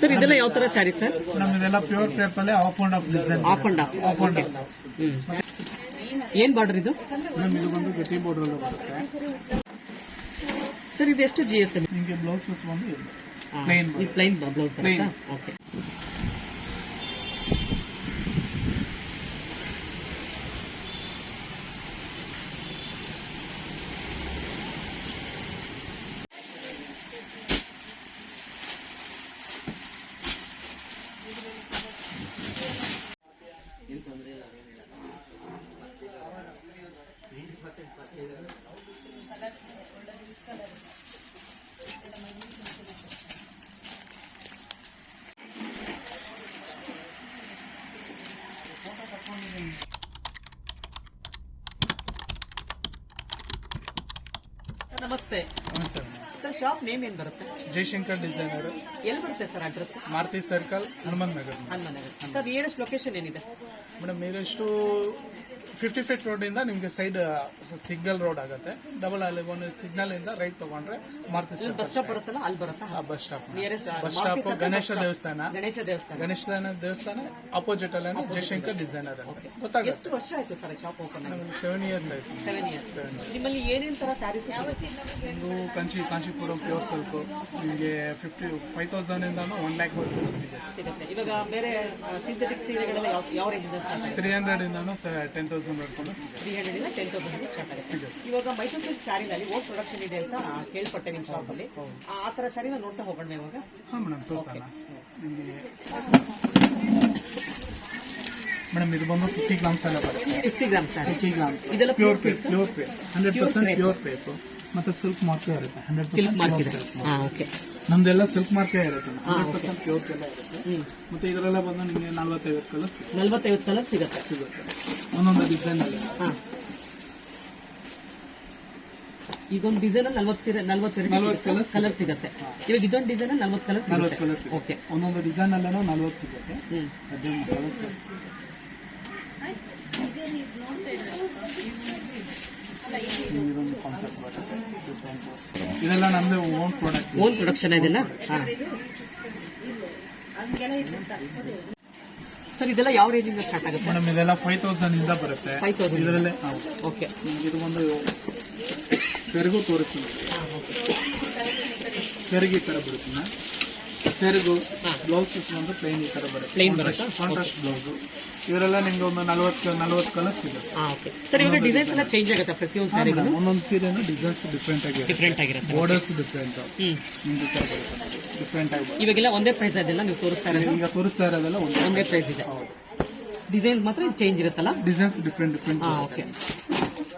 Sir ಇದೆಲ್ಲ ಯಾವ ತರ ಸ್ಯಾರಿ ಸರ್? ನಮ್ದೆಲ್ಲ pure paper off and off design off and off off and off ಏನ್ ಬಾರ್ಡರ್ ಇದು? ಮೇಡಮ್ ಇದು ಬಂದು ಗಟ್ಟಿ ಬೋರ್ಡರ್ ಬರುತ್ತೆ. ಸರ್ ಇದು ಎಷ್ಟು ಜಿ ಎಸ್ ಎಂ ನಿಮಗೆ ಬ್ಲೌಸ್ ಪೀಸ್ ಬಂದು ಪ್ಲೈನ್ ಪ್ಲೈನ್ ಬ್ಲೌಸ್. ಓಕೆ ನಮಸ್ತೆ. ನಮಸ್ತೆ. ಸರ್ ಶಾಪ್ ನೇಮ್ ಏನ್ ಬರುತ್ತೆ? ಜಯಶಂಕರ್ ಡಿಸೈನರ್ ಎಲ್ಲಿ ಬರುತ್ತೆ sir address Maruti circle Hanumanth Nagar Hanumanagar sir nearest location ಏನಿದೆ? ಮೇಡಮ್ ಇದಷ್ಟು ಫಿಫ್ಟಿ ಫೀಟ್ ರೋಡ್ ಇಂದ ನಿಮ್ಗೆ ಸೈಡ್ ಸಿಗ್ನಲ್ ರೋಡ್ ಆಗುತ್ತೆ. ಡಬಲ್ ಅಲ್ಲಿ ಒಂದು ಸಿಗ್ನಲ್ ಇಂದ ರೈಟ್ ತಗೊಂಡ್ರೆ ಮಾರುತಿ ಬಸ್ ಸ್ಟಾಪ್ ಬರುತ್ತಲ್ಲ ಅಲ್ಲಿ ಬರುತ್ತಾ? Bus stop bus stop Ganesha ದೇವಸ್ಥಾನ. ಗಣೇಶ ದೇವಸ್ಥಾನ. ಗಣೇಶ ದೇವಸ್ಥಾನ ಅಪೋಸಿಟ್ ಅಲ್ಲೇ. ಜಯಶಂಕರ್ ಡಿಸೈನರ್ ಗೊತ್ತಾಗುತ್ತೆ? ಎಷ್ಟು ವರ್ಷ ಆಯ್ತು sir shop open seven years ಆಯ್ತು. ಸೆವೆನ್ ಇಯರ್ಸ್ ನಿಮ್ಮಲ್ಲಿ ಏನೇನ್ ತರ ಸ್ಯಾರೀಸ್ ಒಂದು ಕಂಚಿ ಕಾಂಚೀಪುರಂ ಪ್ಯೂರ್ ಸಿಲ್ಕ್ ನಿಮಗೆ ಫಿಫ್ಟಿ ಫೈವ್ ತೌಸಂಡ್ ಇಂದಾನು ಒನ್ ಲ್ಯಾಕ್ ವರ್ಗು ಸಿಗುತ್ತೆ. ಇವಾಗ ಬೇರೆ ಸಿಂಥೆಟಿಕ್ ಸೀರೆಗಳಲ್ಲಿ ಯಾವ ಯಾವ ರೇಂಜ್ ಸ್ಟಾರ್ಟ್ ಆಗಿದೆ ತ್ರೀ ಹಂಡ್ರೆಡ್ ಇಂದಾನು ಟೆನ್ ತೌಸಂಡ್ ಸಿಗುತ್ತೆ ತ್ರೀ ಟೆನ್ ತೌಸಂಡ್ ಸ್ಟಾರ್ಟ್ ಆಗುತ್ತೆ. ಇವಾಗ ಮೈಸೂರು ಸಿಲ್ಕ್ ಸ್ಯಾರಿನಲ್ಲಿ ಓಟ್ ಪ್ರೊಡಕ್ಷನ್ ಇದೆ ಅಂತ ಕೇಳ್ಪಟ್ಟೆ ನಿಮ್ಮ ಶಾಪ್ ಅಲ್ಲಿ. ಆ ತರ ಸ್ಯಾರಿನ ನೋಡ್ತಾ ಹೋಗೋಣ ಇವಾಗ. ಹಾಂ ಮೇಡಮ್ ತೋರ್ಸೋಣ. ನಿಮಗೆ ಮೇಡಮ್ ಇದು ಬಂದು ಫಿಫ್ಟಿ ಗ್ರಾಮ್ಸ್ ಎಲ್ಲ ಬರುತ್ತೆ. Fifty gram saree fifty grams ಇದೆಲ್ಲ pure paper pure paper hundred percent pure paper ಮತ್ತೆ ಸಿಲ್ಕ್ ಮಾರ್ಕೆ ಇರುತ್ತೆ. ಹಂಡ್ರೆಡ್ ಸಿಲ್ಕ್ ಮಾರ್ಕ್ ಇದೆ. ಹಾ ಓಕೆ ನಮ್ದೆಲ್ಲ ಸಿಲ್ಕ್ ಮಾರ್ಕೆ ಇರುತ್ತೆ. ಹಂಡ್ರೆಡ್ ಪರ್ಸೆಂಟ್ ಪ್ಯೂರ್ ಎಲ್ಲ ಇರುತ್ತೆ. ಮತ್ತೆ ಇದರೆಲ್ಲ ಬಂದು ನಿಮಗೆ ನಲ್ವತ್ತೈವತ್ತು ಕಲರ್ ನಲ್ವತ್ತೈವತ್ತು ಕಲರ್ ಸಿಗುತ್ತೆ. ಸಿಗುತ್ತೆ. ಒಂದೊಂದು ಡಿಸೈನ್ ಅಲ್ಲಿ. ಹಾ. ಇದೊಂದು ಡಿಸೈನ್ ಅಲ್ಲಿ ನಲ್ವತ್ತು ಸೀರೆ ನಲ್ವತ್ತೆರಡು ನಲ್ವತ್ತು colours ಕಲರ್ ಸಿಗುತ್ತೆ. ಇವಾಗ ಇದೊಂದು ಡಿಸೈನ್ ಅಲ್ಲಿ ನಲ್ವತ್ತು ಕಲರ್ ನಲ್ವತ್ತು ಕಲರ್ ಓಕೆ ಒಂದೊಂದು ಡಿಸೈನ್ ಅಲ್ಲೇನೋ ನಲ್ವತ್ತು ಸಿಗುತ್ತೆ. ಹ್ಮ್. ಹದಿನೈದು ಕಲರ್ಸ್ ಇದೊಂದು ಕಾನ್ಸೆಪ್ಟ್ ಬರುತ್ತೆ different. ಇದೆಲ್ಲ ನಮ್ದು ಓನ್ ಪ್ರಾಡಕ್ಟ್ ಓನ್ ಪ್ರೊಡಕ್ಷನ್ ಇದೆಲ್ಲ ಹಾಂ. ಸರ್ ಇದೆಲ್ಲ ಯಾವ ರೇಂಜ್ ಇಂದ ಸ್ಟಾರ್ಟ್ ಆಗುತ್ತೆ? ಮೇಡಮ್ ಇದೆಲ್ಲ ಫೈವ್ ತೌಸಂಡ್ ಇಂದ ಬರುತ್ತೆ. 5,000 ಇದರಲ್ಲೇ ಓಕೆ ಇದು ಒಂದು ಸೆರಗು ತೋರಿಸ್ತೀನಿ. ಸೆರಗಿ ತರ ಬರುತ್ತೆ. ಸೆರಗು. ಬ್ಲೌಸ್ ಪೀಸ್ ಬಂದು ಪ್ಲೈನ್ ಈ ತರ ಬರುತ್ತೆ. ಪ್ಲೇನ್ ಬರುತ್ತೆ? ಕಾಂಟ್ರಾಸ್ಟ್ ಬ್ಲೌಸ್ ಇವರೆಲ್ಲ ನಿಮ್ಗೆ ಒಂದು ನಲ್ವತ್ತು ನಲ್ವತ್ತು ಕಲರ್ ಸಿಗುತ್ತೆ. ಓಕೆ ಸರ್ ಇವಾಗ ಡಿಸೈನ್ಸ್ ಎಲ್ಲ ಚೇಂಜ್ ಆಗುತ್ತೆ ಪ್ರತಿಯೊಂದು ಸ್ಯಾರಿಗೂ ಒಂದೊಂದು ಸೀರೆನೂ ಡಿಸೈನ್ಸ್ ಡಿಫ್ರೆಂಟ್ ಆಗಿ ಡಿಫ್ರೆಂಟ್ ಆಗಿರುತ್ತೆ. ಬಾರ್ಡರ್ಸ್ ಡಿಫ್ರೆಂಟ್ ನಿಮ್ಗೆ ಈ ತರ ಬರುತ್ತೆ. ಡಿಫ್ರೆಂಟ್ ಆಗಿ. ಇವಾಗೆಲ್ಲ ಒಂದೇ ಪ್ರೈಸ್ ಅದೆಲ್ಲ ನೀವು ತೋರಿಸ್ತಾ ಇರೋದು? ಈಗ ತೋರಿಸ್ತಾ ಇರೋದೆಲ್ಲ ಒಂದು ಒಂದೇ ಪ್ರೈಸ್ ಇದೆ. ಡಿಸೈನ್ಸ್ ಮಾತ್ರ ಚೇಂಜ್ ಇರುತ್ತಲ್ಲ? Designs different different okay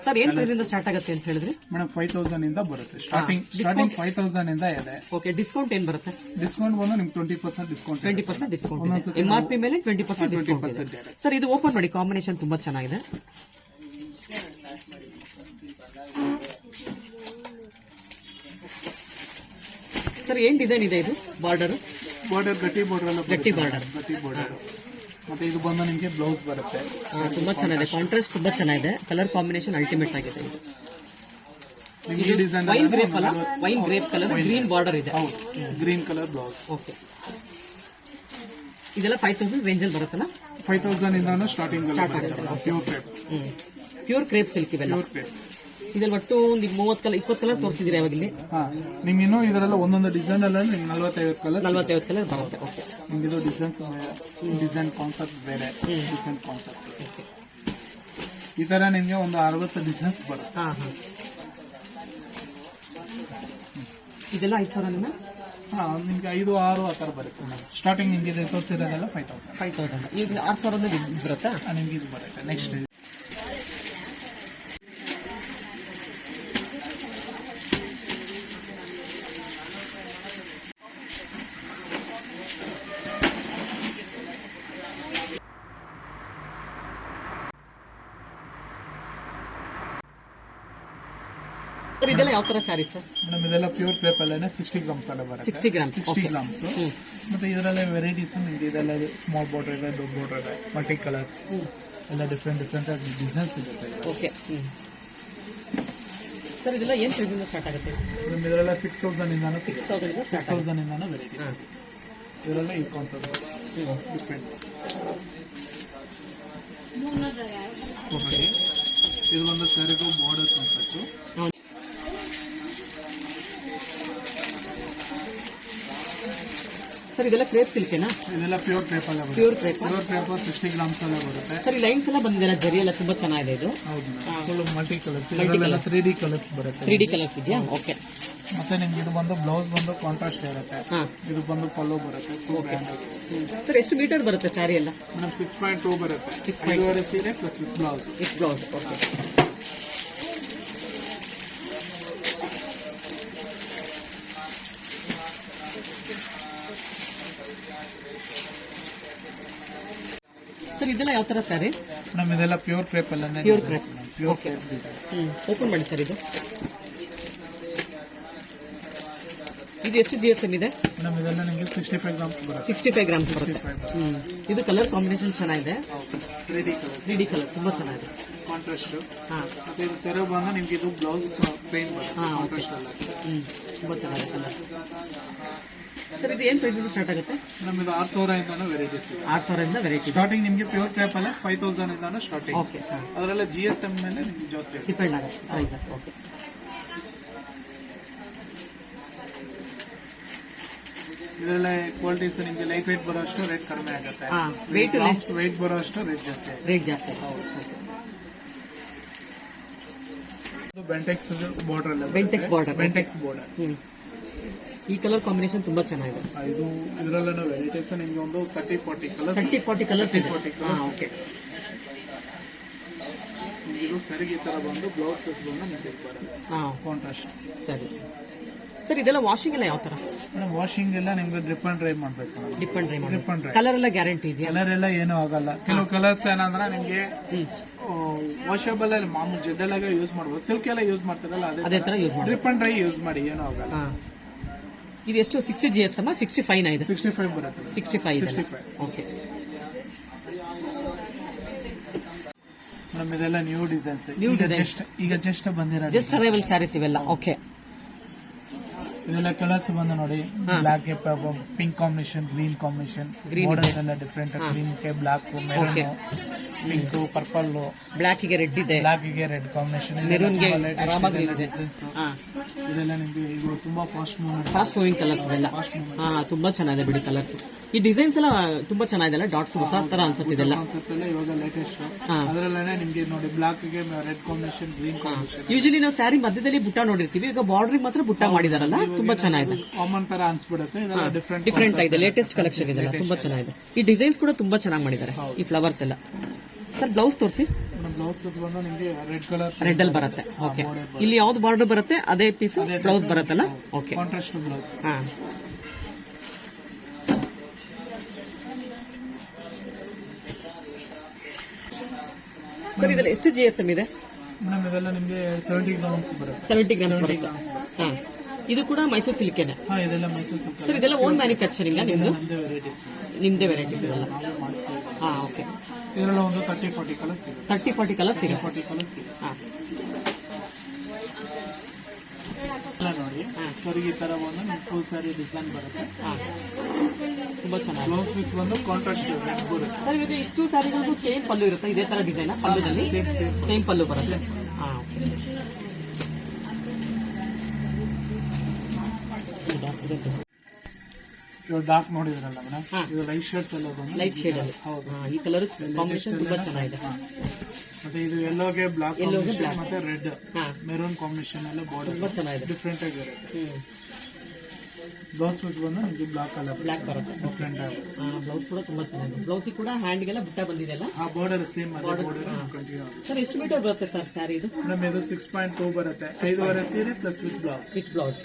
sir ಏನ್ ಪ್ರೈಸ್ ಇಂದ ಸ್ಟಾರ್ಟ್ ಆಗುತ್ತೆ ಅಂತ ಹೇಳಿದ್ರಿ? ಮೇಡಮ್ ಫೈವ್ ತೌಸಂಡ್ ಇಂದ ಬರುತ್ತೆ. ಸ್ಟಾರ್ಟಿಂಗ್ ಸ್ಟಾರ್ಟಿಂಗ್ ಫೈವ್ ತೌಸಂಡ್ ಇಂದ ಇದೆ ಓಕೆ ಡಿಸ್ಕೌಂಟ್ ಏನ್ ಬರುತ್ತೆ? ಡಿಸ್ಕೌಂಟ್ ಬಂದು ನಿಮ್ಗೆ twenty percent discount twenty percent discount M R P ಮೇಲೆ ಟ್ವೆಂಟಿ ಪರ್ಸೆಂಟ್ ಡಿಸ್ಕೌಂಟ್ ಸರ್ ಇದು. ಓಪನ್ ಮಾಡಿ. ಕಾಂಬಿನೇಷನ್ ತುಂಬಾ ಚೆನ್ನಾಗಿದೆ. ಸರ್ ಏನ್ ಡಿಸೈನ್ ಇದೆ ಇದು? ಬಾರ್ಡರ್ ಬಾರ್ಡರ್ ಗಟ್ಟಿ ಬಾರ್ಡರ್ ಗಟ್ಟಿ ಬಾರ್ಡರ್ ಗಟ್ಟಿ ಬಾರ್ಡರ್ ಮತ್ತೆ ಇದು ಬಂದು ನಿಮಗೆ ಬ್ಲೌಸ್ ಬರುತ್ತೆ. ತುಂಬಾ ಚೆನ್ನಾಗಿದೆ. ಕಾಂಟ್ರಾಸ್ಟ್ ತುಂಬಾ ಚೆನ್ನಾಗಿದೆ. ಕಲರ್ ಕಾಂಬಿನೇಷನ್ ಅಲ್ಟಿಮೇಟ್ ಆಗಿದೆ. ನಿಮಗೆ ಡಿಸೈನ್ ವೈನ್ ಗ್ರೇಪ್ ಅಲ್ಲ wine grape colour green border ಇದೆ. ಗ್ರೀನ್ ಕಲರ್ ಬ್ಲೌಸ್ ಓಕೆ ಇದೆಲ್ಲ ಫೈವ್ ತೌಸಂಡ್ ರೇಂಜ್ ಅಲ್ಲಿ ಬರುತ್ತಲ್ಲ? Five thousand ಇಂದಾನು starting pure crepe pure crepe silk ಇವೆಲ್ಲ. ಪ್ಯೂರ್ ಕ್ರೇಪ್ ಇದ್ರಲ್ಲಿ ಒಟ್ಟು ಒಂದು ಮೂವತ್ತು ಕಲರ್ ಇಪ್ಪತ್ತು ಕಲರ್ ತೋರಿಸಿದಿರಿ ಯಾವಾಗ ಇಲ್ಲಿ? ಹಾ ನಿಮ್ಗೆ ಇನ್ನೂ ಇದರೆಲ್ಲ ಒಂದೊಂದು ಡಿಸೈನ್ ಅಲ್ಲ ನಿಮ್ಗೆ ನಲ್ವತ್ತೈವತ್ತು ಕಲರ್ ನಲ್ವತ್ತೈವತ್ತು ಕಲರ್ ಬರುತ್ತೆ ಓಕೆ ನಿಮ್ಗೆ ಇದು ಡಿಸೈನ್ಸ್ ಡಿಸೈನ್ ಕಾನ್ಸೆಪ್ಟ್ ಬೇರೆ ಡಿಸೈನ್ ಕಾನ್ಸೆಪ್ಟ್ ಓಕೆ ಈ ತರ ನಿಮ್ಗೆ ಒಂದು ಅರವತ್ತು ಡಿಸೈನ್ಸ್ ಬರುತ್ತೆ. ಹಾ ಹಾ. ಇದೆಲ್ಲ ಐದು ಸಾವಿರ ನಿಮ್ಮ ಹಾ ನಿಮ್ಗೆ ಐದು ಆರು ಆ ತರ ಬರುತ್ತೆ ಸ್ಟಾರ್ಟಿಂಗ್ ನಿಮಗೆ ತೋರಿಸಿರೋದೆಲ್ಲ ಫೈವ್ ತೌಸಂಡ್ ಫೈವ್ ತೌಸಂಡ್ ಈಗ ಆರು ಸಾವಿರದ ಬರುತ್ತಾ? ನಿಮ್ಗೆ ಇದು ಬರುತ್ತೆ. ನೆಕ್ಸ್ಟ್ ಸರ್ ಇದೆಲ್ಲ ಯಾವ ತರ ಸ್ಯಾರಿ ಸರ್? ಮೇಡಮ್ ಇದೆಲ್ಲ ಪ್ಯೂರ್ ಪೇಪರ್ ಸಿಕ್ಸ್ಟಿ ಗ್ರಾಮ್ಸ್ ಎಲ್ಲ ಬರುತ್ತೆ. Sixty grams sixty okay grams hmm. ಮತ್ತೆ ಇದರಲ್ಲೇ ವೆರೈಟೀಸ್ ಇದೆ ಇದೆಲ್ಲ ಸ್ಮಾಲ್ ಬಾರ್ಡರ್ ಇದೆ ದೊಡ್ಡ ಬಾರ್ಡರ್ ಇದೆ ಮಲ್ಟಿ ಕಲರ್ಸ್ ಹ್ಮ್. ಎಲ್ಲ ಡಿಫ್ರೆಂಟ್ ಡಿಫ್ರೆಂಟ್ ಆಗಿ ಡಿಸೈನ್ಸ್ ಸಿಗುತ್ತೆ. Okay hmm. ಸರ್ ಇದೆಲ್ಲ ಏನು ಪ್ರೈಸ್ ಇಂದ ಸ್ಟಾರ್ಟ್ ಆಗುತ್ತೆ? ಮೇಡಮ್ ಇದರೆಲ್ಲ ಸಿಕ್ಸ್ ತೌಸಂಡ್ ಇಂದಾನು ಸಿಕ್ಸ್ ತೌಸಂಡ್ ಇಂದ ಸಿಕ್ಸ್ ಸ್ಟಾರ್ಟ್ ತೌಸಂಡ್ ಇಂದಾನು ವೆರೈಟಿ ಹಾಂ ಇದರೆಲ್ಲ ಈ ಕಾನ್ಸೆಪ್ಟ್ ಡಿಫ್ರೆಂಟ್ ಓಕೆ ಇದು ಒಂದು ಸರಿಗೂ ಬಾರ್ಡರ್ ಕಾನ್ಸೆಪ್ಟ್ ಸರ್ ಇದೆಲ್ಲ ಕ್ರೇಪ್ ಸಿಲ್ಕೆನಾ ಇದೆಲ್ಲ ಪ್ಯೂರ್ ಕ್ರೇಪ್ ಅಲ್ಲ ಬರುತ್ತೆ. Pure crepe pure crepe sixty grams ಎಲ್ಲ ಬರುತ್ತೆ. ಸರ್ ಲೈನ್ಸ್ ಎಲ್ಲ ಬಂದಿದೆ ಜರಿ ಎಲ್ಲ ತುಂಬಾ ಚೆನ್ನಾಗಿದೆ ಇದು? ಹೌದು ಫುಲ್ ಮಲ್ಟಿ ಕಲರ್ಸ್ ಇದರಲ್ಲೆಲ್ಲ ತ್ರೀ ಡಿ ಕಲರ್ಸ್ ಬರುತ್ತೆ. ತ್ರೀ ಡಿ ಕಲರ್ಸ್ ಇದೆಯಾ? ಓಕೆ ಮತ್ತೆ ನಿಮ್ಗೆ ಇದು ಬಂದು ಬ್ಲೌಸ್ ಬಂದು ಕಾಂಟ್ರಾಸ್ಟ್ ಇರುತ್ತೆ. ಇದು ಬಂದು ಫಾಲೋ ಬರುತ್ತೆ. ಓಕೆ ಸರ್ ಎಷ್ಟು ಮೀಟರ್ ಬರುತ್ತೆ ಸ್ಯಾರಿ ಎಲ್ಲ? ಮೇಡಮ್ ಸಿಕ್ಸ್ ಪಾಯಿಂಟ್ ಟೂ ಬರುತ್ತೆ. 6.2. ಐದುವರೆ ಸೀರೆ plus with blouse with blouse okay sir ಇದೆಲ್ಲ ಯಾವ ತರ ಸ್ಯಾರಿ ಮೇಡಮ್ ಇದೆಲ್ಲ ಪ್ಯೂರ್ ಕ್ರೇಪ್ ಅಲ್ಲ pure crepe pure Okay. Crepe open ಮಾಡಿ ಸರ್ ಇದು. ಇದು ಎಷ್ಟು ಜಿ ಎಸ್ ಎಂ ಇದೆ? ಮೇಡಮ್ ಇದೆಲ್ಲ ನಿಮಗೆ ಸಿಕ್ಸ್ಟಿ ಫೈವ್ ಗ್ರಾಮ್ಸ್ ಬರುತ್ತೆ. ಸಿಕ್ಸ್ಟಿ ಫೈವ್ ಗ್ರಾಮ್ಸ್ ಬರುತ್ತೆ ಹ್ಮ್. ಇದು ಕಲರ್ ಕಾಂಬಿನೇಷನ್ ಚೆನ್ನಾಗಿದೆ. Three D colour three D colour ತುಂಬಾ ಚೆನ್ನಾಗಿದೆ. ಕಾಂಟ್ರಾಸ್ಟ್ ಹಾಂ. ಮತ್ತೆ ಇದು ಸೆರಗು ಬಂದು ನಿಮ್ಗೆ ಇದು ಬ್ಲೌಸ್ ಪ್ಲೇನ್ ಬರುತ್ತೆ. ಹಾ, ಕಾಂಟ್ರಾಸ್ಟ್ ಅಲ್ಲ. ಹ್ಮ್ ತುಂಬಾ ಚೆನ್ನಾಗಿದೆ ಕಲರ್ ಸರ್ ಇದು ಏನ್ ಪ್ರೈಸ್ ಸ್ಟಾರ್ಟ್ ಆಗುತ್ತೆ? ನಮ್ಮದು ಆರು ಸಾವಿರ ಇಂದಾನು ವೆರೈಟೀಸ್ ಇದೆ. ಆರು ಸಾವಿರದಿಂದ ವೆರೈಟಿ ಸ್ಟಾರ್ಟಿಂಗ್ ನಿಮಗೆ ಪ್ಯೂರ್ ಕ್ಯಾಪ್ ಅಲ್ಲ ಫೈವ್ ತೌಸಂಡ್ ಇಂದಾನು ಸ್ಟಾರ್ಟಿಂಗ್ ಓಕೆ ಅದರಲ್ಲ ಜಿ ಎಸ್ ಎಂ ಮೇಲೆ ನಿಮ್ಗೆ ಜಾಸ್ತಿ ಡಿಪೆಂಡ್ ಆಗುತ್ತೆ. ಪ್ರೈಸಸ್ ಓಕೆ ಇದರಲ್ಲ ಕ್ವಾಲಿಟೀಸ್ ನಿಮಗೆ ಲೈಟ್ ವೇಟ್ ಬರೋಷ್ಟು ರೇಟ್ ಕಡಿಮೆ ಆಗುತ್ತೆ. ವೆಯ್ಟ್ ಗ್ರಾಮ್ಸ್ ವೇಟ್ ಬರೋಷ್ಟು ರೇಟ್ ಜಾಸ್ತಿ ರೇಟ್ ಜಾಸ್ತಿ ಇದು Bentex border Bentex border. Bentex border ಈ ಕಲರ್ ಕಾಂಬಿನೇಷನ್ ತುಂಬಾ ಚೆನ್ನಾಗಿದೆ. ಇದು ಇದರಲ್ಲೂ ವೆರೈಟೀಸ್ ನಿಮಗೆ ಒಂದು thirty forty colours thirty forty colours ಇದೆ. 40 ಹಾಂ ಓಕೆ ಇದು ಸರಿಗೆ ಈ ತರ ಬಂದು ಬ್ಲೌಸ್ ಪೀಸ್ ಬಂದು ನಿಮ್ಗೆ ಹಾಂ ಕಾಂಟ್ರಾಸ್ಟ್ ಸರಿ. ಸರ್ ಇದೆಲ್ಲ ವಾಷಿಂಗ್ ಎಲ್ಲ ಯಾವ ತರ? ವಾಷಿಂಗ್ ಎಲ್ಲ ನಿಮ್ಗೆ ಡ್ರಿಪ್ ಅಂಡ್ ಡ್ರೈ ಮಾಡ್ಬೇಕು depend dry drip and dry colour ಎಲ್ಲ ಗ್ಯಾರಂಟಿ ಇದೆ ಕಲರ್ ಎಲ್ಲ ಏನೂ ಆಗಲ್ಲ. ಕೆಲವು ಕಲರ್ಸ್ ಏನಂದ್ರೆ ನಿಮಗೆ ವಾಷಬಲ್ ಅಲ್ಲಿ ಮಾಮೂಲಿ ಜನರಲ್ ಆಗಿ ಯೂಸ್ ಮಾಡ್ಬೋದು. ಸಿಲ್ಕ್ ಎಲ್ಲ ಯೂಸ್ ಮಾಡ್ತಾರಲ್ಲ ಅದೇ ಅದೇ ತರ. ಯೂಸ್ ಮಾಡಿ ಡ್ರಿಪ್ ಅಂಡ್ ಡ್ರೈ ಯೂಸ್ ಮಾಡಿ ಏನೂ ಆಗಲ್ಲ. ಇದು ಎಷ್ಟು ಸಿಕ್ಸ್ಟಿ ಜಿ ಎಸ್ ಅಮ್ಮ ಸಿಕ್ಸ್ಟಿ ಫೈವ್ ಇದೆ? ಸಿಕ್ಸ್ಟಿ ಫೈವ್ ಬರುತ್ತೆ. ಸಿಕ್ಸ್ಟಿ ಫೈವ್ ಇದೆ 65. ಓಕೆ ಮೇಡಮ್ ಇದೆಲ್ಲ ನ್ಯೂ ಡಿಸೈನ್ಸ್ New ಈಗ designs. ಜಸ್ಟ್ ಈಗ ಜಸ್ಟ್ ಬಂದಿರೋ ಜಸ್ಟ್ ಅರೈವಲ್ ಸ್ಯಾರೀಸ್ ಇವೆಲ್ಲ. ಓಕೆ ಇದೆಲ್ಲ ಕಲರ್ಸ್ ಬಂದು ನೋಡಿ. ಹಾ. Black pink combination green combination Green ಇದೆ. ಎಲ್ಲ ಡಿಫ್ರೆಂಟ್ ಹಾ. ಗ್ರೀನ್ ಕೆ ಬ್ಲಾಕ್ Okay. ಪಿಂಕ್ ಪರ್ಪಲ್ ಬ್ಲ್ಯಾಕಿಗೆ ರೆಡ್ ಇದೆ. ಬ್ಲಾಕ್ಗೆ ರೆಡ್ ಕಾಂಬಿನೇಷನ್ ಮೆರೂನ್ಗೆ ಗೆ ಹಾಂ. ಇದೆಲ್ಲ ನಿಮಗೆ ಇದು ತುಂಬಾ fast movement fast moving colours ಇದೆಲ್ಲ. ಹಾ ತುಂಬಾ ಚೆನ್ನಾಗಿದೆ ಬಿಡಿ ಕಲರ್ಸ್ ಈ ಡಿಸೈನ್ಸ್ ಎಲ್ಲ ತುಂಬಾ ಚೆನ್ನಾಗಿದೆ ಡಾಟ್ಸ್ ಹೊಸ ತರ ಅನ್ಸುತ್ತೆ ಇದೆಲ್ಲ. ಇವಾಗ ಲೇಟೆಸ್ಟ್ ಹಾ. ಅದರಲ್ಲೇನೆ ನೋಡಿ ಬ್ಲಾಕ್ಗೆ red combination green combination usually ನಾವು ಸ್ಯಾರಿ ಮಧ್ಯದಲ್ಲಿ ಬುಟ್ಟ ನೋಡಿರ್ತೀವಿ. ಈಗ ಬಾರ್ಡರ್ ಮಾತ್ರ ಬುಟ್ಟ ಮಾಡಿದಾರಲ್ಲ? ತುಂಬಾ ಚೆನ್ನಾಗಿದೆ. ಕಾಮನ್ ತರ ಅನ್ಸ್ಬಿಡುತ್ತೆ. ಇದೆಲ್ಲ ಡಿಫ್ರೆಂಟ್ ಡಿಫ್ರೆಂಟ್ ಆಗಿದೆ. ಲೇಟೆಸ್ಟ್ ಕಲೆಕ್ಷನ್ ಇದೆಲ್ಲ. ತುಂಬಾ ಚೆನ್ನಾಗಿದೆ. ಈ ಡಿಸೈನ್ಸ್ ಕೂಡ ತುಂಬಾ ಚೆನ್ನಾಗಿ ಮಾಡಿದ್ದಾರೆ. ಈ ಫ್ಲವರ್ಸ್ ಎಲ್ಲ. ಸರ್ ಬ್ಲೌಸ್ ತೋರಿಸಿ. ಬ್ಲೌಸ್ ಪೀಸ್ ಬಂದು ನಿಮ್ಗೆ ರೆಡ್ ಕಲರ್ ರೆಡ್ ಅಲ್ಲಿ ಬರುತ್ತೆ. ಓಕೆ ಇಲ್ಲಿ ಯಾವ್ದು ಬಾರ್ಡರ್ ಬರುತ್ತೆ ಅದೇ ಪೀಸ್ ಬ್ಲೌಸ್ ಬರುತ್ತಲ್ಲ? ಓಕೆ ಕಾಂಟ್ರಾಸ್ಟ್ ಬ್ಲೌಸ್ ಹಾ. ಸರ್ ಇದೆಲ್ಲ ಎಷ್ಟು ಜಿ ಎಸ್ ಎಂ ಇದೆ? ಮೇಡಮ್ ಇದೆಲ್ಲ ನಿಮಗೆ ಸೆವೆಂಟಿ ಗ್ರಾಮ್ಸ್ ಬರುತ್ತೆ. ಸೆವೆಂಟಿ ಗ್ರಾಮ್ಸ್ ಬರುತ್ತೆ. ಹಾ. ಇದು ಕೂಡ ಮೈಸೂರು ಸಿಲ್ಕೇನೆ ಇದೆಲ್ಲ ಮೈಸೂರು ಸಿಲ್ಕ್ ಸರ್ ಇದೆಲ್ಲ ಓನ್ ಮ್ಯಾನುಫ್ಯಾಕ್ಚರಿಂಗ್ ನಿಮ್ದು? ನಮ್ದೇ ವೆರೈಟೀಸ್ ಇದೆಲ್ಲ. ಹಾ ಓಕೆ ಇದೆಲ್ಲ ಒಂದು ತರ್ಟಿ ಫೋರ್ಟಿ ಕಲರ್ಸ್ ಸಿಗುತ್ತೆ ತರ್ಟಿ ಫೋರ್ಟಿ ಕಲರ್ ಸಿಗುತ್ತೆ ಫೋರ್ಟಿ ಕಲರ್ಸ್ ಸಿಗುತ್ತೆ ಹಾ. ಎಲ್ಲ ನೋಡಿ. ಈ ತರ ಒಂದು ನಿಮ್ಗೆ ಫುಲ್ ಸ್ಯಾರಿ ಡಿಸೈನ್ ಬರುತ್ತೆ. ಹಾ. ತುಂಬಾ ಚೆನ್ನಾಗಿ ಬ್ಲೌಸ್ ಪೀಸ್ ಬಂದು ಕಾಂಟ್ರಾಸ್ಟ್ ಬರುತ್ತೆ. ಸರ್ ಇದು ಇಷ್ಟು ಸ್ಯಾರಿಗಳಿಗೂ ಸೇಮ್ ಪಲ್ಲು ಇರುತ್ತೆ? ಇದೇ ತರ ಡಿಸೈನ್ ಪಲ್ಲುದಲ್ಲಿ? ಸೇಮ್ ಪಲ್ಲು ಬರುತ್ತೆ. ಇವಾಗ ಡಾರ್ಕ್ ನೋಡಿದ್ರಲ್ಲ ಮೇಡಮ್. ಇದು ಲೈಟ್ ಶರ್ಟ್ ಎಲ್ಲ ಬಂದು ಲೈಟ್ ಶೇಡ್ ಅಲ್ಲಿ. ಹೌದು. ಈ ಕಲರ್ ಕಾಂಬಿನೇಷನ್ ತುಂಬಾ ಚೆನ್ನಾಗಿದೆ. ಮತ್ತೆ ಇದು ಎಲ್ಲೋಗೆ ಬ್ಲಾಕ್. ಮತ್ತೆ ರೆಡ್ ಹಾ. ಮೆರೂನ್ ಕಾಂಬಿನೇಷನ್ ಎಲ್ಲ ಬಾರ್ಡರ್ ತುಂಬಾ ಚೆನ್ನಾಗಿದೆ. ಡಿಫ್ರೆಂಟ್ ಆಗಿರುತ್ತೆ ಬ್ಲೌಸ್ ಪೀಸ್ ಬಂದು ನಿಮಗೆ ಬ್ಲಾಕ್ ಅಲ್ಲ ಬ್ಲಾಕ್ ಬರುತ್ತೆ. ಡಿಫ್ರೆಂಟ್ ಬ್ಲೌಸ್ ಕೂಡ ತುಂಬಾ ಚೆನ್ನಾಗಿದೆ. ಬ್ಲೌಸ್ ಕೂಡ ಹ್ಯಾಂಡ್ಗೆಲ್ಲ ಬಿಟ್ಟ ಬಂದಿದೆ ಅಲ್ಲ? ಆ ಬಾರ್ಡರ್ ಸೇಮ್ ಅದೇ ಬಾರ್ಡರ್ ಸರ್ ಎಷ್ಟು ಮೀಟರ್ ಬರುತ್ತೆ ಸರ್ ಸ್ಯಾರಿ ಇದು? ನಮ್ಮ ಇದು ಸಿಕ್ಸ್ ಪಾಯಿಂಟ್ ಟೂ ಬರುತ್ತೆ. ಐದುವರೆ ಸೀರೆ plus with blouse switch blouse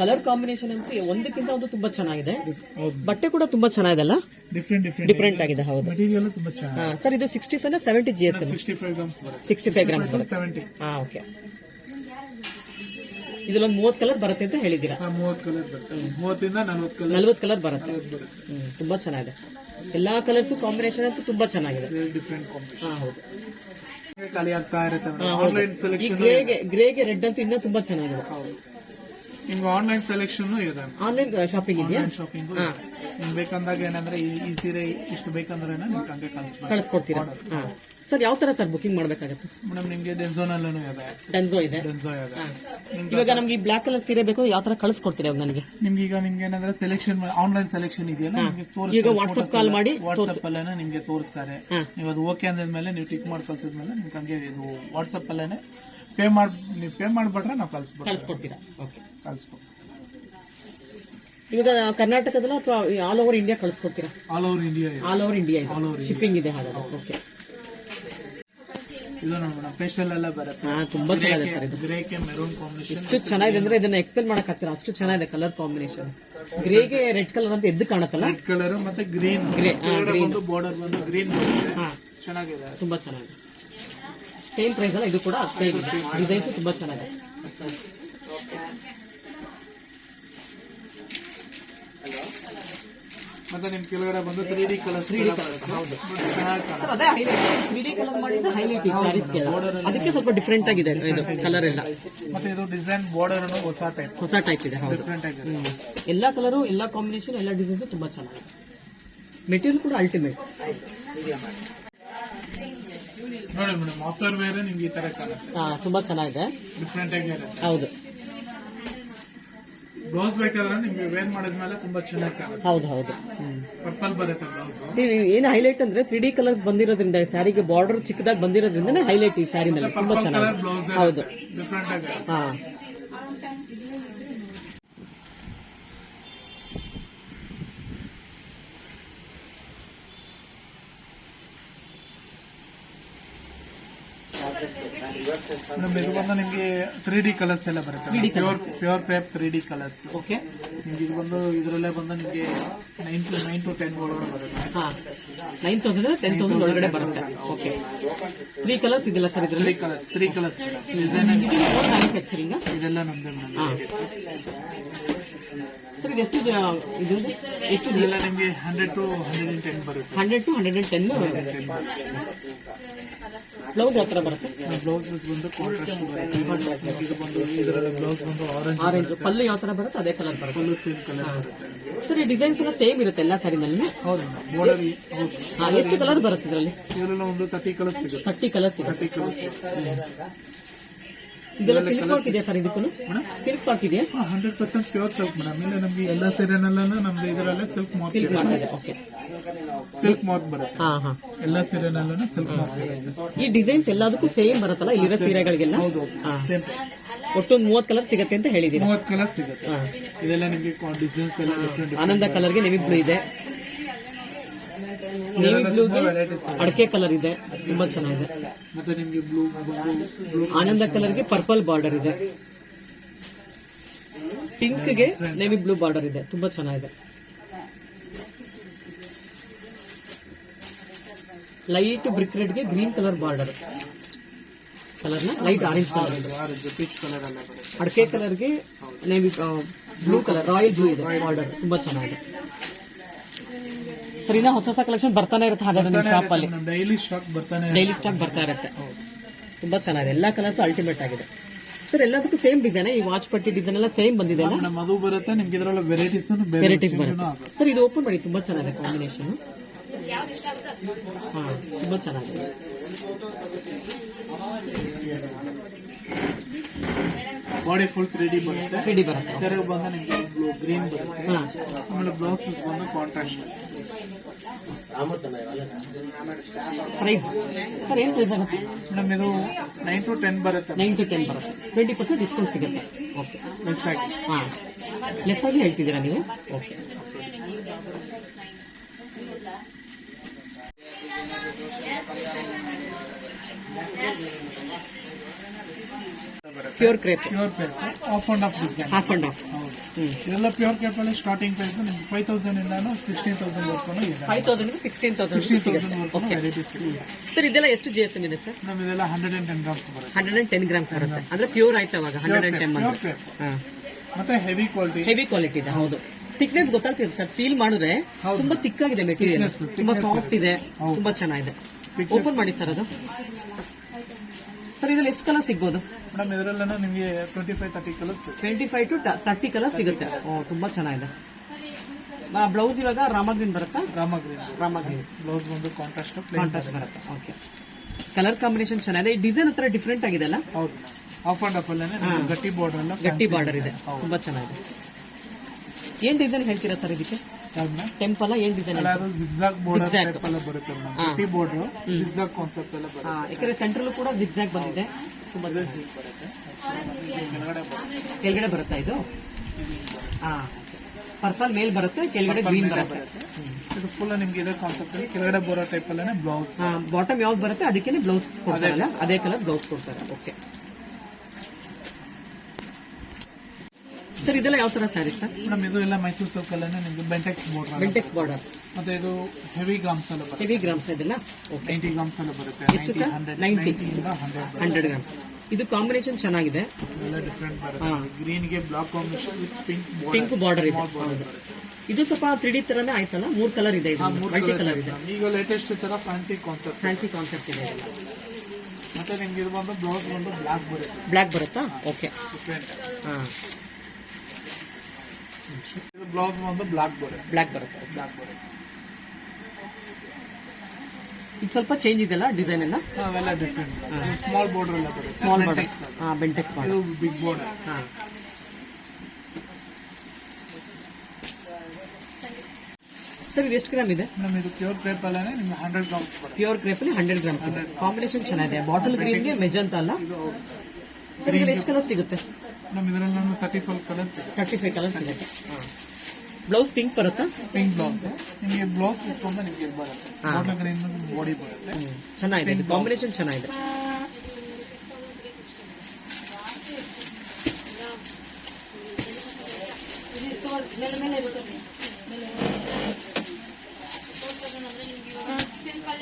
colour combination ಅಂತ ಒಂದಕ್ಕಿಂತ ಒಂದು ತುಂಬಾ ಚೆನ್ನಾಗಿದೆ. ಬಟ್ಟೆ ಕೂಡ ತುಂಬಾ ಚೆನ್ನಾಗಿದೆ ಅಲ್ಲ? ಡಿಫ್ರೆಂಟ್ ಡಿಫ್ರೆಂಟ್ ಡಿಫ್ರೆಂಟ್ ಆಗಿದೆ ಹೌದು. ಮೆಟೀರಿಯಲ್ ತುಂಬಾ ಚೆನ್ನಾಗಿದೆ. ಸರ್ ಇದು sixty five seventy G S sixty five grams ಬರುತ್ತೆ. ಸಿಕ್ಸ್ಟಿ ಫೈವ್ ಗ್ರಾಮ್ಸ್ ಬರುತ್ತೆ. ಸೆವೆಂಟಿ ಹಾಂ ಓಕೆ ಇದ್ರಲ್ಲೊಂದು ಮೂವತ್ತು ಕಲರ್ ಬರುತ್ತೆ ಅಂತ ಹೇಳಿದ್ದೀರಾ? ಮೂವತ್ತು ಕಲರ್ ಬರುತ್ತೆ. ಮೂವತ್ತಿಂದ ನಲ್ವತ್ತು ಕಲರ್ ನಲ್ವತ್ತು ಕಲರ್ ಬರುತ್ತೆ. ಹ್ಮ್, ತುಂಬಾ ಚೆನ್ನಾಗಿದೆ. ಎಲ್ಲಾ ಕಲರ್ಸ್ ಕಾಂಬಿನೇಷನ್ ಅಂತೂ ತುಂಬಾ ಚೆನ್ನಾಗಿದೆ. ಡಿಫ್ರೆಂಟ್ ಕಾಂಬಿನೇಷನ್ ಹಾ ಹೌದು. ಖಾಲಿ ಆಗ್ತಾ ಇರುತ್ತೆ ಹಾ, ಹೌದು. ಆನ್ಲೈನ್ ಸೆಲೆಕ್ಷನ್ ಗ್ರೇಗೆ ಗ್ರೇಗೆ ರೆಡ್ ಅಂತೂ ಇನ್ನೂ ತುಂಬಾ ಚೆನ್ನಾಗಿದೆ. ನಿಮ್ಗೆ ಆನ್ಲೈನ್ ಸೆಲೆಕ್ಷನ್ ಇದೆ. ಆನ್ಲೈನ್ ಶಾಪಿಂಗ್ ಇದೆಯಾ? ಆನ್ಲೈನ್ ಶಾಪಿಂಗ್ ನಿಮ್ಗೆ ಬೇಕಂದಾಗ ಏನಂದ್ರೆ ಈ ಈ ಸೀರೆ ಇಷ್ಟು ಬೇಕಂದ್ರೆ ನಿಮ್ಗೆ ಹಂಗೆ ಕಳಿಸ್ಬೇಕು ಕಳಿಸ್ಕೊಡ್ತೀರಾ? ಸರ್ ಯಾವ ತರ ಸರ್ ಬುಕಿಂಗ್ ಮಾಡ್ಬೇಕಾಗತ್ತೆ? ಮೇಡಮ್ ನಿಮ್ಗೆ ಡೆನ್ಸೋನಲ್ಲೂ ಇದೆ. ಡೆನ್ಸೋ ಇದೆ? ಡೆನ್ಸೋ ಇದೆ. ಇವಾಗ ನಮ್ಗೆ ಈ ಬ್ಲಾಕ್ ಕಲರ್ ಸೀರೆ ಬೇಕು ಯಾವ ತರ ಕಳಿಸ್ಕೊಡ್ತೀರಾ ಇವಾಗ ನನಗೆ? ನಿಮ್ಗೆ ಈಗ ನಿಮ್ಗೆ ಏನಂದ್ರೆ ಸೆಲೆಕ್ಷನ್ ಆನ್ಲೈನ್ ಸೆಲೆಕ್ಷನ್ ಇದೆಯಲ್ಲ ನಿಮ್ಗೆ ಈಗ ವಾಟ್ಸ್ಆಪ್ ಕಾಲ್ ಮಾಡಿ ವಾಟ್ಸ್ಆಪ್ ಅಲ್ಲೇನೆ ನಿಮ್ಗೆ ತೋರಿಸ್ತಾರೆ. ನೀವು ಅದು ಓಕೆ ಅಂದ್ಮೇಲೆ ನೀವು ಟಿಕ್ ಮಾಡಿ ಕಳ್ಸಿದ್ಮೇಲೆ ನಿಮ್ಗೆ ಹಂಗೆ ಇದು ವಾಟ್ಸ್ಆಪ್ ಅಲ್ಲೇನೆ ಪೇ ಮಾಡಿ ನೀವು ಪೇ ಮಾಡಿಬಿಟ್ರೆ ನಾವು ಕಳ್ಸ್ಬಿಡ್ತೀವಿ. ಕಳಿಸ್ಕೊಡ್ತೀರಾ? ಓಕೆ ಕಳ್ಸ್ಬೇಕು ಇವಾಗ ಕರ್ನಾಟಕದಲ್ಲ ಅಥವಾ all over India ಕಳಿಸ್ಕೊಡ್ತೀರಾ? All over India all over India All over ಇದೆ India. ಶಿಪ್ಪಿಂಗ್ ಇದೆ ಹಾಗಾದ್ರೆ. ಓಕೆ ಇದು ನೋಡಿ ಮೇಡಮ್ ಪೇಸ್ಟಲ್ ಎಲ್ಲ ಬರುತ್ತೆ. ಹಾ ತುಂಬಾ ಚೆನ್ನಾಗಿದೆ ಸರ್ ಇದು. ಗ್ರೇಕೆ ಮೆರೂನ್ ಕಾಂಬಿನೇಷನ್ ಎಷ್ಟು ಚೆನ್ನಾಗಿದೆ ಅಂದ್ರೆ ಇದನ್ನ ಎಕ್ಸ್ಪ್ಲೇನ್ ಮಾಡಕ್ ಆಗ್ತೀರಾ ಅಷ್ಟು ಚೆನ್ನಾಗಿದೆ ಕಲರ್ ಕಾಂಬಿನೇಷನ್ ಗ್ರೇಗೆ ರೆಡ್ ಕಲರ್ ಅಂತ ಎದ್ದು ಕಾಣುತ್ತಲ್ಲ? ರೆಡ್ ಕಲರ್ ಮತ್ತೆ ಗ್ರೀನ್ ಗ್ರೇ ಹಾ, green. ಬಂದು ಬಾರ್ಡರ್ ಬಂದು ಗ್ರೀನ್ ಬರುತ್ತೆ. ಹಾ. ಚೆನ್ನಾಗಿದೆ. ತುಂಬಾ ಚೆನ್ನಾಗಿದೆ. ಸೇಮ್ ಪ್ರೈಸ್ ಅಲ್ಲ ಇದು ಕೂಡ ಸೇಮ್ ಡಿಸೈನ್ಸ್ ತುಂಬಾ ಚೆನ್ನಾಗಿದೆ. ಮತ್ತೆ ನಿಮ್ ಕೆಳಗಡೆ ಬಂದು three D colour three D colour ಹೌದು. ಅದೇ ಹೈಲೈಟ್ ತ್ರೀ ಡಿ ಕಲರ್ ಮಾಡಿದ ಹೈಲೈಟ್ ಈ ಸ್ಯಾರೀಸ್ಗೆ ಅದಕ್ಕೆ ಸ್ವಲ್ಪ ಡಿಫ್ರೆಂಟ್ ಆಗಿದೆ ಇದು ಕಲರ್ ಎಲ್ಲ. ಮತ್ತೆ ಇದು ಡಿಸೈನ್ ಬಾರ್ಡರ್ ಅನ್ನು ಹೊಸ ಟೈಪ್ ಹೊಸ ಟೈಪ್ ಇದೆ ಹೌದು. ಡಿಫ್ರೆಂಟ್ ಆಗಿದೆ. ಎಲ್ಲಾ ಕಲರು ಎಲ್ಲಾ ಕಾಂಬಿನೇಷನ್ ಎಲ್ಲಾ ಡಿಸೈನ್ಸ್ ತುಂಬಾ ಚೆನ್ನಾಗಿದೆ. ಮೆಟೀರಿಯಲ್ ಕೂಡ ಅಲ್ಟಿಮೇಟ್ ನೋಡಿ ಮೇಡಮ್ ಆಫ್ಟರ್ ವೇರ್ ನಿಮ್ಗೆ ಈ ತರ ಕಾಣುತ್ತೆ. ತುಂಬಾ ಚೆನ್ನಾಗಿದೆ. ಡಿಫ್ರೆಂಟ್ ಆಗಿ ಇರುತ್ತೆ. ಹೌದು. ಬ್ಲೌಸ್ ಬೇಕಾದ್ರೆ ನಿಮ್ಗೆ ವೇರ್ ಮಾಡಿದ್ಮೇಲೆ ತುಂಬಾ ಚೆನ್ನಾಗಿ ಕಾಣುತ್ತೆ. ಹೌದು ಹೌದು. ಹ್ಮ್. ಪರ್ಪಲ್ ಬರುತ್ತೆ ಬ್ಲೌಸ್ ಏನ್ ಹೈಲೈಟ್ ಅಂದ್ರೆ ತ್ರೀ ಡಿ ಕಲರ್ಸ್ ಬಂದಿರೋದ್ರಿಂದ ಸ್ಯಾರಿಗೆ ಬಾರ್ಡರ್ ಚಿಕ್ಕದಾಗಿ ಬಂದಿರೋದ್ರಿಂದನೇ ಹೈಲೈಟ್ ಈ ಸ್ಯಾರಿನಲ್ಲಿ ತುಂಬಾ ಪರ್ಪಲ್ ಕಲರ್ ಚೆನ್ನಾಗಿದೆ ಬ್ಲೌಸ್ ಹೌದು. ಡಿಫ್ರೆಂಟ್ ಆಗಿ ಹಾ. ಮೇಡಮ್ ಇದು ಬಂದು ನಿಮಗೆ ತ್ರೀ ಡಿ ಕಲರ್ಸ್ ಎಲ್ಲ ಬರುತ್ತೆ 3D pure pure crepe three D colours okay ನಿಮ್ಗೆ ಇದು ಬಂದು ಇದರಲ್ಲೇ ಬಂದು ನಿಮಗೆ nine to nine to ten ಒಳಗಡೆ ಬರುತ್ತೆ. ಹಾ. ನೈನ್ ತೌಸಂಡ್ ಟೆನ್ ತೌಸಂಡ್ ಒಳಗಡೆ ಬರುತ್ತೆ. ಓಕೆ ತ್ರೀ ಕಲರ್ಸ್ ಇದೆಲ್ಲ ಸರ್ ತ್ರೀ ಇದರಲ್ಲಿ? Colours three colours design manufacturing ಇದೆಲ್ಲ ನಮ್ದು ಹಾಂ. ಸರ್ ಇದು ಎಷ್ಟು ಜ- ಇದು ಎಷ್ಟು ಇದೆಲ್ಲ ನಿಮಗೆ hundred to hundred and ten ಬರುತ್ತೆ. Hundred to hundred and ten blouse ಹತ್ರ ಬರುತ್ತೆ? ಬ್ಲೌಸ್ ಬಂದು ಇದು ಬಂದು ಇದರಲ್ಲಿ ಬ್ಲೌಸ್ ಬಂದು ಆರೆಂಜ್ ಆರೆಂಜ್ ಪಲ್ಲು ಯಾವ ಥರ ಬರುತ್ತೆ? ಅದೇ ಕಲರ್ ಬರುತ್ತೆ. ಫುಲ್ ಸೇಮ್ ಕಲರ್ ಬರುತ್ತೆ. ಸರ್ ಈ ಡಿಸೈನ್ಸ್ ಎಲ್ಲ ಸೇಮ್ ಇರುತ್ತೆ ಎಲ್ಲ ಸ್ಯಾರಿನಲ್ಲಿ ಹೌದು ಹಾ ಎಷ್ಟು ಕಲರ್ ಬರುತ್ತೆ ಇದರಲ್ಲಿ? ಇದರಲ್ಲ ಒಂದು ತರ್ಟಿ ಕಲರ್ಸ್ ಸಿಗುತ್ತೆ. ಥರ್ಟಿ ಕಲರ್ಸ್ ಸಿಗುತ್ತೆ. ತರ್ಟಿ ಕಲರ್ಸ್ ಇದೆಲ್ಲ ಸಿಲ್ಕ್ ವರ್ಕ್ ಇದೆ ಸರ್ ಇದಕ್ಕೂ silk work hundred percent pure silk madam ಇಲ್ಲ ನಮ್ಗೆ ಎಲ್ಲ ಸೀರೆನಲ್ಲ ನಮ್ದು ಇದರಲ್ಲೇ ಸಿಲ್ಕ್ ಮಾರ್ಕ್ ಸಿಲ್ಕ್ ಮಾಡ್ತಿದೆ ಓಕೆ ಸಿಲ್ಕ್ ಮಾರ್ಕ್ ಬರುತ್ತೆ. ಹಾ ಹಾ. ಎಲ್ಲ ಸೀರೆನಲ್ಲೂ ಸಿಲ್ಕ್ ಮಾರ್ಕ್ ಈ ಡಿಸೈನ್ಸ್ ಎಲ್ಲದಕ್ಕೂ ಸೇಮ್ ಬರುತ್ತಲ್ಲ ಇಲ್ಲಿರೋ ಸೀರೆಗಳಿಗೆಲ್ಲ? ಹೌದು ಹಾ. ಸೇಮ್ ಒಟ್ಟು ಒಂದು ಮೂವತ್ತು ಕಲರ್ ಸಿಗುತ್ತೆ ಅಂತ ಹೇಳಿದೀನಿ ಮೂವತ್ತು ಕಲರ್ ಸಿಗುತ್ತೆ. ಇದೆಲ್ಲ ನಿಮ್ಗೆ ಡಿಸೈನ್ಸ್ ಎಲ್ಲ ಡಿಫ್ರೆಂಟ್ ಆನಂದ ಕಲರ್ಗೆ ನಿಮಗೆ ಇದೆ. ನೆವಿ ಬ್ಲೂಗೆ ಅಡಕೆ ಕಲರ್ ಇದೆ ತುಂಬಾ ಚೆನ್ನಾಗಿದೆ. ಮತ್ತೆ ನಿಮಗೆ ಬ್ಲೂ ಆನಂದ ಕಲರ್ಗೆ ಪರ್ಪಲ್ ಬಾರ್ಡರ್ ಇದೆ. ಪಿಂಕ್ಗೆ ನೇವಿ ಬ್ಲೂ ಬಾರ್ಡರ್ ಇದೆ ತುಂಬಾ ಚೆನ್ನಾಗಿದೆ. ಲೈಟ್ ಬ್ರಿಕ್ ರೆಡ್ಗೆ ಗ್ರೀನ್ ಕಲರ್ ಬಾರ್ಡರ್ ಕಲರ್ನ ಲೈಟ್ ಆರೆಂಜ್ ಕಲರ್ ಅಡಕೆ ಕಲರ್ಗೆ navy blue colour royal blue ಇದೆ ಬಾರ್ಡರ್ ತುಂಬಾ ಚೆನ್ನಾಗಿದೆ. ಸರ್ ಇನ್ನ ಹೊಸ ಹೊಸ ಕಲೆಕ್ಷನ್ ಬರ್ತಾನೆ ಇರುತ್ತೆ ಹಾಗಾದ್ರೆ ನಿಮ್ಮ ಶಾಪ್ ಅಲ್ಲಿ. ಡೈಲಿ ಸ್ಟಾಕ್ ಬರ್ತಾನೆ ಡೈಲಿ ಸ್ಟಾಕ್ ಬರ್ತಾ ಇರುತ್ತೆ. ತುಂಬಾ ಚೆನ್ನಾಗಿದೆ. ಎಲ್ಲಾ ಕಲರ್ಸ್ ಅಲ್ಟಿಮೇಟ್ ಆಗಿದೆ. ಸರ್ ಎಲ್ಲದಕ್ಕೂ ಸೇಮ್ ಡಿಸೈನ್ ಈ ವಾಚ್ ಪಟ್ಟಿ ಡಿಸೈನ್ ಎಲ್ಲ ಸೇಮ್ ಬಂದಿದೆ ಅಲ್ಲ? ಮೇಡಮ್ ಅದು ಬರುತ್ತೆ ನಿಮ್ಗೆ ಇದರಲ್ಲ ವೆರೈಟೀಸ್ ವೆರೈಟೀಸ್ ಬರುತ್ತೆ. ಸರ್ ಇದು ಓಪನ್ ಮಾಡಿ. ತುಂಬಾ ಚೆನ್ನಾಗಿದೆ ಕಾಂಬಿನೇಷನ್ ಹಾ ತುಂಬಾ ಚೆನ್ನಾಗಿದೆ. ಬಾಡಿ ಫುಲ್ ತ್ರೀ ಡಿ ಬರುತ್ತೆ. ರೆಡಿ ಬರುತ್ತೆ. ಸೆರಗು ಬಂದು ನಿಮಗೆ ಬ್ಲೂ ಗ್ರೀನ್ ಬರುತ್ತೆ. ಆಮೇಲೆ ಬ್ಲೌಸ್ ಪೀಸ್ ಬಂದು ಕಾಂಟ್ರಾಸ್ಟ್ ಪ್ರೈಸ್ ಸರ್ ಏನು ಪ್ರೈಸ್ ಆಗುತ್ತೆ? ಮೇಡಮ್ ಇದು ನೈನ್ ಟು ಟೆನ್ ಬರುತ್ತೆ. ನೈನ್ ಟು ಟೆನ್ ಬರುತ್ತೆ. ಟ್ವೆಂಟಿ ಪರ್ಸೆಂಟ್ ಡಿಸ್ಕೌಂಟ್ ಸಿಗುತ್ತೆ. ಓಕೆ ಲೆಸ್ ಆಗಿ. ಹಾಂ. ಲೆಸ್ ಆಗಿ ಹೇಳ್ತಿದ್ದೀರಾ ನೀವು? Okay pure crepe pure crepe half and half design half and ಹೌದು. ಹ್ಮ್. ಇದೆಲ್ಲ ಪ್ಯೂರ್ ಕ್ರೇಪ್ ಅಲ್ಲಿ ಸ್ಟಾರ್ಟಿಂಗ್ ಪ್ರೈಸ್ ನಿಮ್ಗೆ ಫೈವ್ ತೌಸಂಡ್ ಇಂದಾನು ಸಿಕ್ಸ್ಟೀನ್ ತೌಸಂಡ್ ವರ್ಗೂ ಇದೆ. Five thousand sixteen thousand sixteen thousand ವರ್ಗೂ okay varieties ಇದೆ ಸರ್ ಇದೆಲ್ಲ ಎಷ್ಟು ಜಿ ಎಸ್ ಎಂ ಇದೆ ಸರ್ ನಮ್ ಇದೆಲ್ಲ ಹಂಡ್ರೆಡ್ ಅಂಡ್ ಟೆನ್ ಗ್ರಾಮ್ಸ್ ಬರುತ್ತೆ. ಹಂಡ್ರೆಡ್ ಅಂಡ್ ಟೆನ್ ಗ್ರಾಮ್ಸ್ ಬರುತ್ತೆ. ಅಂದ್ರೆ ಪ್ಯೂರ್ ಆಯ್ತು ಅವಾಗ ಹಂಡ್ರೆಡ್ ಅಂಡ್ ಟೆನ್ ಹಾ. ಮತ್ತೆ ಹೆವಿ ಕ್ವಾಲಿಟಿ ಹೆವಿ ಕ್ವಾಲಿಟಿ ಇದೆ ಹೌದು. ಥಿಕ್ನೆಸ್ ಗೊತ್ತಾಗ್ತಿದೆ ಸರ್ ಫೀಲ್ ಮಾಡಿದ್ರೆ. ತುಂಬಾ ತಿಕ್ಕಾಗಿದೆ ಮೆಟೀರಿಯಲ್ Thickness, ತುಂಬಾ ಸಾಫ್ಟ್ ಇದೆ ತುಂಬಾ ಚೆನ್ನಾಗಿದೆ. ಓಪನ್ ಮಾಡಿ ಸರ್ ಅದು. ಸರ್ ಇದ್ರಲ್ಲಿ ಎಷ್ಟು ಕಲರ್ ಸಿಗ್ಬೋದು? ಮೇಡಮ್ ಇದರಲ್ಲೂ ನಿಮಗೆ twenty five thirty colours twenty five to thirty colour ಸಿಗುತ್ತೆ. ಓ ತುಂಬಾ ಚೆನ್ನಾಗಿದೆ. ಬ್ಲೌಸ್ ಇವಾಗ ರಾಮಗ್ರೀನ್ ಬರುತ್ತಾ? ರಾಮಗ್ರೀನ್ ರಾಮಗ್ರೀನ್ ಬ್ಲೌಸ್ ಬಂದು ಕಾಂಟ್ರಾಸ್ಟ್ ಕಾಂಟ್ರಾಸ್ಟ್ ಬರುತ್ತೆ. ಓಕೆ ಕಲರ್ ಕಾಂಬಿನೇಷನ್ ಚೆನ್ನಾಗಿದೆ. ಈ ಡಿಸೈನ್ ಹತ್ರ ಡಿಫ್ರೆಂಟ್ ಆಗಿದೆ ಅಲ್ಲ? ಹೌದು ಆಫ್ ಅಂಡ್ ಆಫ್ ಅಲ್ಲೇ ಗಟ್ಟಿ ಬಾರ್ಡರ್ ಗಟ್ಟಿ ಬಾರ್ಡರ್ ಇದೆ. ತುಂಬಾ ಚೆನ್ನಾಗಿದೆ. ಏನ್ ಡಿಸೈನ್ ಹೇಳ್ತೀರಾ ಸರ್ ಇದಕ್ಕೆ? ಟೆಂಪಲ್ ಏನ್ ಡಿಸೈನ್ ಅದು ಜಿಗ್ಜಾಗ್ ಬಾರ್ಡರ್ Zigzag. ಟೈಪ್ ಎಲ್ಲ ಬರುತ್ತೆ ಮೇಡಮ್. ಗಟ್ಟಿ ಬಾರ್ಡರ್ ಜಿಗ್ಜಾಗ್ ಕಾನ್ಸೆಪ್ಟ್ ಎಲ್ಲ ಬರುತ್ತೆ. ಯಾಕಂದ್ರೆ ಸೆಂಟ್ರಲ್ ಕೂಡ ಜಿಗ್ಜಾಗ್ ಬಂದಿದೆ. ತುಂಬಾ ಬರುತ್ತೆ. ಕೆಳಗಡೆ ಬರುತ್ತಾ. ಇದು? ಹಾ. ಪರ್ಪಲ್ ಮೇಲ್ ಬರುತ್ತೆ ಕೆಳಗಡೆ ಗ್ರೀನ್ ಬರುತ್ತೆ. ಇದು ಫುಲ್ ನಿಮ್ಗೆ ಇದೇ ಕಾನ್ಸೆಪ್ಟ್ ಅಲ್ಲಿ ಕೆಳಗಡೆ ಬರೋ ಟೈಪ್ ಅಲ್ಲೇ ಬ್ಲೌಸ್ ಬಾಟಮ್ ಯಾವ್ದು ಬರುತ್ತೆ ಅದಕ್ಕೆ ಬ್ಲೌಸ್ ಕೊಡ್ತಾರಲ್ಲ ಅದೇ ಕಲರ್ ಬ್ಲೌಸ್ ಕೊಡ್ತಾರೆ. ಓಕೆ ಸರ್ ಇದೆಲ್ಲ ಯಾವ ತರ ಸ್ಯಾರಿ ಸರ್ ಮೇಡಮ್ ಇದು ಎಲ್ಲ ಮೈಸೂರು ಸಿಲ್ಕ್ ಅಲ್ಲೇ ನಿಮ್ಗೆ ಬೆಂಟೆಕ್ಸ್ ಬಾರ್ಡರ್ ಬೆಂಟೆಕ್ಸ್ ಬಾರ್ಡರ್ ಮತ್ತೆ ಇದು ಹೆವಿ ಗ್ರಾಮ್ಸ್ ಎಲ್ಲ ಬರುತ್ತೆ. ಹೆವಿ ಗ್ರಾಮ್ಸ್ ಇದೆಲ್ಲ? ಓಕೆ ನೈಂಟಿ ಗ್ರಾಮ್ಸ್ ಎಲ್ಲ ಬರುತ್ತೆ. ಎಷ್ಟು ಸರ್ ನೈಂಟಿ ಹಂಡ್ರೆಡ್ ಗ್ರಾಮ್ಸ್ ಇದು ಕಾಂಬಿನೇಷನ್ ಚೆನ್ನಾಗಿದೆ. ಗ್ರೀನ್ಗೆ black combination with pink pink border ಇದೆ. ಇದು ಸ್ವಲ್ಪ ತ್ರೀ ಡಿ ತರನೇ ಆಯ್ತಲ್ಲ? ಮೂರ್ ಕಲರ್ ಇದೆ ಇದು. ಮಲ್ಟಿ ಕಲರ್ ಇದೆ. ಈಗ ಲೇಟೆಸ್ಟ್ ತರ ಫ್ಯಾನ್ಸಿ ಕಾನ್ಸೆಪ್ಟ್ ಫ್ಯಾನ್ಸಿ ಕಾನ್ಸೆಪ್ಟ್ ಇದೆ ಮತ್ತೆ ನಿಮ್ಗೆ ಇದು ಬಂದು ಬ್ಲೌಸ್ ಬಂದು ಬ್ಲಾಕ್ ಬರುತ್ತೆ. ಬ್ಲಾಕ್ ಬರುತ್ತಾ? ಓಕೆ ಹಾ. ಇದು ಬ್ಲೌಸ್ ಬಂದು ಬ್ಲಾಕ್ ಬರುತ್ತೆ. ಬ್ಲ್ಯಾಕ್ ಬರುತ್ತೆ. ಬ್ಲಾಕ್ ಬರುತ್ತೆ. ಇದು ಸ್ವಲ್ಪ ಚೇಂಜ್ ಇದೆಲ್ಲ ಡಿಸೈನ್ ಎಲ್ಲ? ಅವೆಲ್ಲ ಡಿಫ್ರೆಂಟ್ ಸ್ಮಾಲ್ ಬಾರ್ಡರ್ ಎಲ್ಲ ಬರುತ್ತೆ. ಸ್ಮಾಲ್ ಬಾರ್ಡರ್ ಹಾಂ ಬೆಂಟೆಕ್ಸ್ ಬಾರ್ಡರ್ ಇದು ಬಿಗ್ ಬಾರ್ಡರ್ ಹಾಂ. ಸರ್ ಇದು ಎಷ್ಟು ಗ್ರಾಮ್ ಇದೆ? ಮೇಡಮ್ ಇದು ಪ್ಯೂರ್ ಕ್ರೇಪ್ ಅಲ್ಲೇ ನಿಮ್ಗೆ ಹಂಡ್ರೆಡ್ ಗ್ರಾಮ್ಸ್ ಬರುತ್ತೆ. ಪ್ಯೂರ್ ಕ್ರೇಪ್ ಅಲ್ಲಿ ಹಂಡ್ರೆಡ್ ಗ್ರಾಮ್ಸ್ ಇದೆ. ಕಾಂಬಿನೇಷನ್ ಚೆನ್ನಾಗಿದೆ. ಬಾಟಲ್ ಗ್ರೀನ್ಗೆ ಮೆಜಂತ ಅಲ್ಲ? ಸರ್ ಇದು ಎಷ್ಟು ಕಲರ್ ಸಿಗುತ್ತೆ? ನಮ್ಮ ಇದರಲ್ಲಿ ನಾನು thirty five colours thirty five colours ಸಿಗುತ್ತೆ ಬ್ಲೌಸ್ ಪಿಂಕ್ ಬರುತ್ತಾ ಪಿಂಕ್ ಬ್ಲೌಸ್ ನಿಮಗೆ ಬ್ಲೌಸ್ ಇಸ್ಕೊಂಡ್ರೆ ನಿಮಗೆ ಇದು ಬರುತ್ತೆ ಬಾಟಲ್ ಗ್ರೀನ್ ಬಾಡಿ ಬರುತ್ತೆ ಚೆನ್ನಾಗಿದೆ ಇದು ಕಾಂಬಿನೇಷನ್ ಚೆನ್ನಾಗಿದೆ ಸಿಂಪಲ್